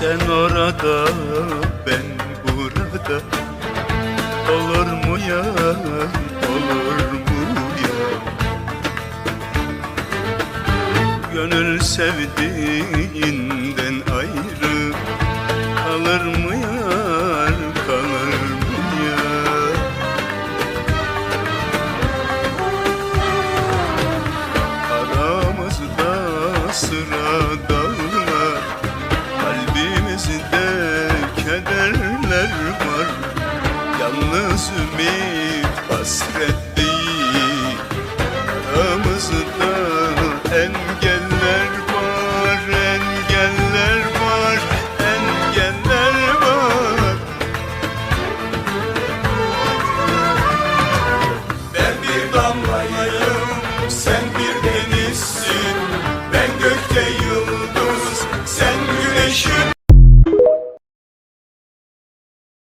Sen orada ben burada. Olur mu ya olur mu ya? Gönül sevdiğinden ayrı Kalır mı yar kalır mı ya? Aramızda sıra dağlar Yeryüzünde kederler var. Yalnız ümit hasret değil. Engeller var Engeller var, engeller var. Ben bir damlayım, sen bir denizsin. Ben gökte yıldız, sen güneşim